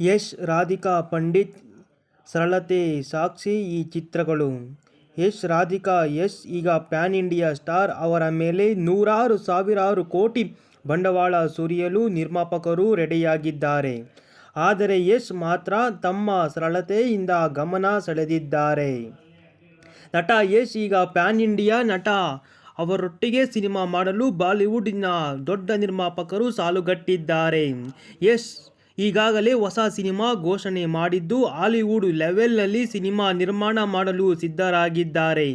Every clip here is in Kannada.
ಯಶ್ ರಾಧಿಕಾ ಪಂಡಿತ್ ಸರಳತೆ ಸಾಕ್ಷಿ ಈ ಚಿತ್ರಗಳು. ಯಶ್ ರಾಧಿಕಾ, ಯಶ್ ಈಗ ಪ್ಯಾನ್ ಇಂಡಿಯಾ ಸ್ಟಾರ್. ಅವರ ಮೇಲೆ ನೂರಾರು ಸಾವಿರಾರು ಕೋಟಿ ಬಂಡವಾಳ ಸುರಿಯಲು ನಿರ್ಮಾಪಕರು ರೆಡಿಯಾಗಿದ್ದಾರೆ. ಆದರೆ ಯಶ್ ಮಾತ್ರ ತಮ್ಮ ಸರಳತೆಯಿಂದ ಗಮನ ಸೆಳೆದಿದ್ದಾರೆ. ನಟ ಯಶ್ ಈಗ ಪ್ಯಾನ್ ಇಂಡಿಯಾ ನಟ. ಅವರೊಟ್ಟಿಗೆ ಸಿನಿಮಾ ಮಾಡಲು ಬಾಲಿವುಡ್ನ ದೊಡ್ಡ ನಿರ್ಮಾಪಕರು ಸಾಲುಗಟ್ಟಿದ್ದಾರೆ. ಯಶ್ ಈಗಾಗಲೇ ಹೊಸ ಸಿನಿಮಾ ಘೋಷಣೆ ಮಾಡಿದ್ದು ಹಾಲಿವುಡ್ ಲೆವೆಲ್ನಲ್ಲಿ ಸಿನಿಮಾ ನಿರ್ಮಾಣ ಮಾಡಲು ಸಿದ್ಧರಾಗಿದ್ದಾರೆ.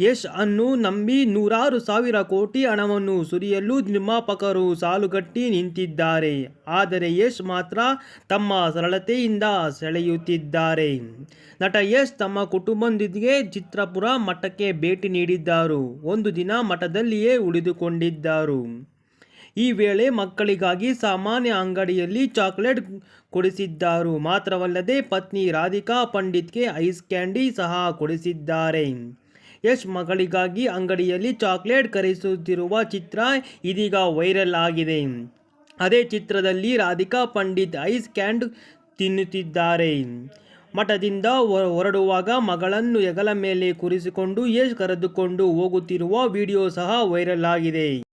ಯಶ್ ಅನ್ನು ನಂಬಿ ನೂರಾರು ಸಾವಿರ ಕೋಟಿ ಹಣವನ್ನು ಸುರಿಯಲು ನಿರ್ಮಾಪಕರು ಸಾಲುಗಟ್ಟಿ ನಿಂತಿದ್ದಾರೆ. ಆದರೆ ಯಶ್ ಮಾತ್ರ ತಮ್ಮ ಸರಳತೆಯಿಂದ ಸೆಳೆಯುತ್ತಿದ್ದಾರೆ. ನಟ ಯಶ್ ತಮ್ಮ ಕುಟುಂಬದೊಂದಿಗೆ ಚಿತ್ರಪುರ ಮಠಕ್ಕೆ ಭೇಟಿ ನೀಡಿದ್ದರು. ಒಂದು ದಿನ ಮಠದಲ್ಲಿಯೇ ಉಳಿದುಕೊಂಡಿದ್ದರು. ಈ ವೇಳೆ ಮಕ್ಕಳಿಗಾಗಿ ಸಾಮಾನ್ಯ ಅಂಗಡಿಯಲ್ಲಿ ಚಾಕ್ಲೇಟ್ ಕೊಡಿಸಿದ್ದರು. ಮಾತ್ರವಲ್ಲದೆ ಪತ್ನಿ ರಾಧಿಕಾ ಪಂಡಿತ್ಗೆ ಐಸ್ ಕ್ಯಾಂಡಿ ಸಹ ಕೊಡಿಸಿದ್ದಾರೆ. ಯಶ್ ಮಗಳಿಗಾಗಿ ಅಂಗಡಿಯಲ್ಲಿ ಚಾಕ್ಲೇಟ್ ಕರೆಸುತ್ತಿರುವ ಚಿತ್ರ ಇದೀಗ ವೈರಲ್ ಆಗಿದೆ. ಅದೇ ಚಿತ್ರದಲ್ಲಿ ರಾಧಿಕಾ ಪಂಡಿತ್ ಐಸ್ ಕ್ಯಾಂಡ್ ತಿನ್ನುತ್ತಿದ್ದಾರೆ. ಮಠದಿಂದ ಹೊರಡುವಾಗ ಮಗಳನ್ನು ಹೆಗಲ ಮೇಲೆ ಕುರಿಸಿಕೊಂಡು ಯಶ್ ಕರೆದುಕೊಂಡು ಹೋಗುತ್ತಿರುವ ವಿಡಿಯೋ ಸಹ ವೈರಲ್ ಆಗಿದೆ.